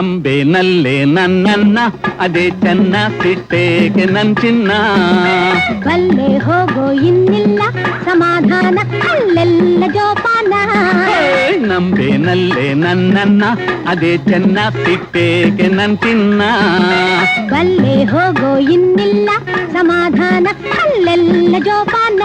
ನಲ್ಲೆ ನನ್ನನ್ನ ಅದೇ ಚೆನ್ನ ಸಿಟ್ಟೇಗೆ ನನ್ ಚಿನ್ನ ಬಲ್ಲೆ ಹೋಗೋ ಇನ್ನಿಲ್ಲ ಸಮಾಧಾನ ಅಲ್ಲೆಲ್ಲ ಜೋಪಾನ. ನಂಬೆನಲ್ಲೇ ನಂಬೆ ನಲ್ಲೆ ನನ್ನನ್ನ ಅದೇ ಚೆನ್ನ ಸಿಟ್ಟೇಗೆ ನನ್ ಚಿನ್ನ ಬಲ್ಲೆ ಹೋಗೋ ಇನ್ನಿಲ್ಲ ಸಮಾಧಾನ ಅಲ್ಲೆಲ್ಲ ಜೋಪಾನ.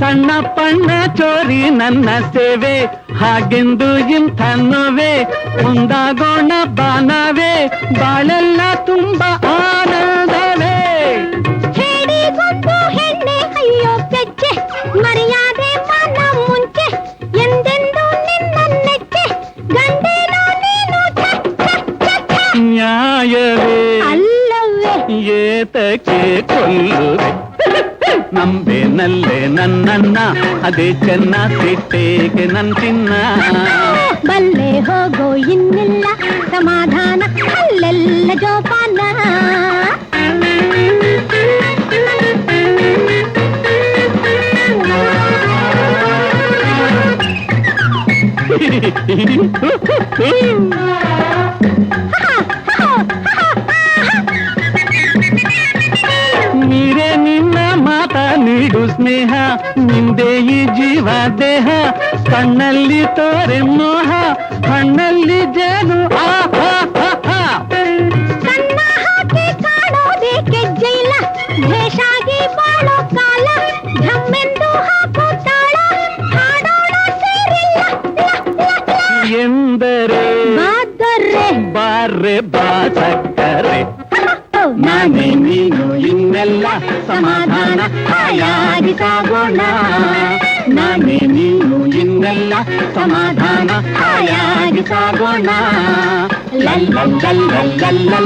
ಸಣ್ಣ ಪಣ್ಣ ಚೋರಿ ನನ್ನ ಸೇವೆ ಹಾಗೆಂದು ಇಂಥ ನೋವೆ ಮುಂದಾಗೋಣ ಬಾನವೇ ಬಾಳೆಲ್ಲ ತುಂಬ ನನ್ನನ್ನ ಅದೇ ಚೆನ್ನ ಸಿಟ್ಟೇಗೆ ನನ್ ಚಿನ್ನ ಬಲ್ಲೆ ಹೋಗೋ ಇನ್ನಿಲ್ಲ ಸಮಾಧಾನ ಅಲ್ಲೆಲ್ಲ ಜೋಪಾನ ನೀರೇ ನಿನ್ನ ಮಾತ ನೀಡು ಸ್ನೇಹ ನಿಂದೆ ಈ ಜೀವ ದೇಹ ಕಣ್ಣಲ್ಲಿ ತೋರೆ ಮೋಹ ಹಣ್ಣಲ್ಲಿ ಜೇನು ಎಂದರೆ ಬಾರೆ ಬಾ ಸಕ್ಕರೆ. ನಾನೇ ನೀನು ಇನ್ನೆಲ್ಲ ಸಮಾಧಾನ ಹಾಯಾಗಿ ಸಾಗೋಣ. ನಾನೇ ನೀನು ಇನ್ನೆಲ್ಲ ಸಮಾಧಾನ ಹಾಯಾಗಿ ಸಾಗೋಣ ಲಲ್ಲಲ್ಲಲ್ಲಲ್ಲಲ್ಲ,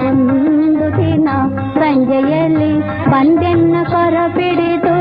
ಒಂದು ದಿನ ಸಂಜೆಯಲ್ಲಿ ಬಂದೆನ್ನ ಕರ ಪಿಡಿದು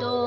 2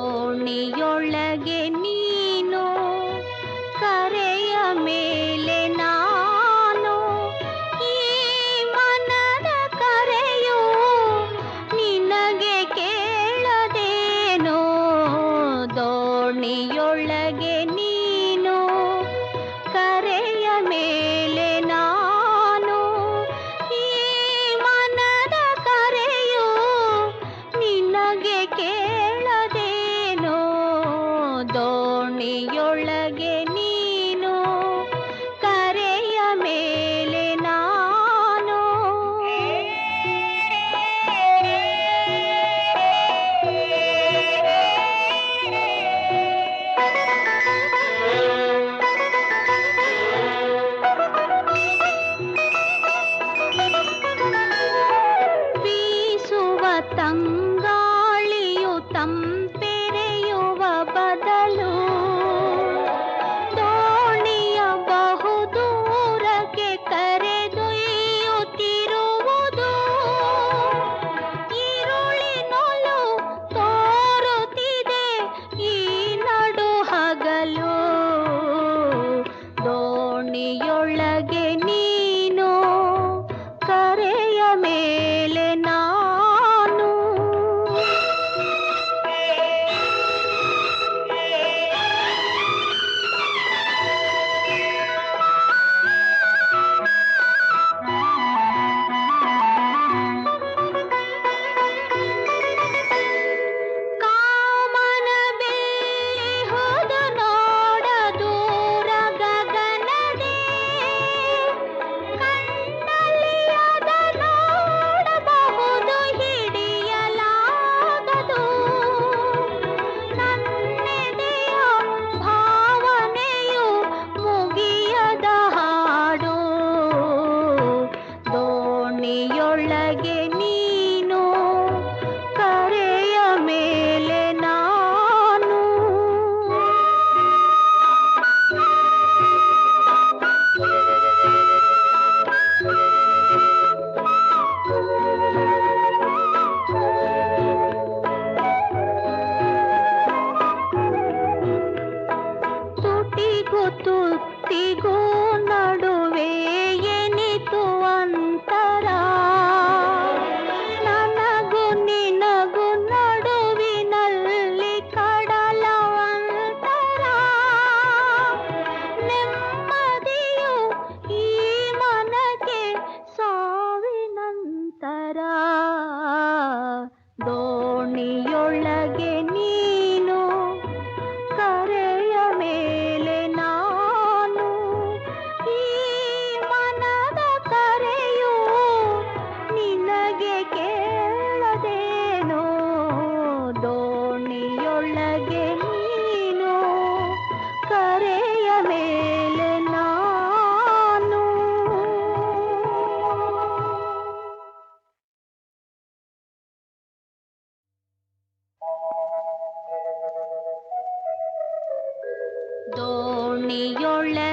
கண்ணியொள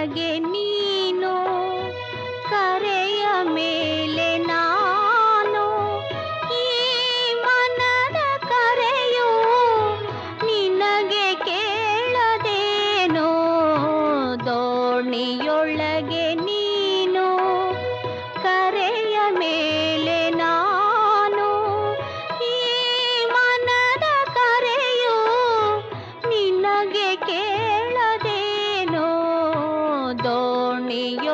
আমিও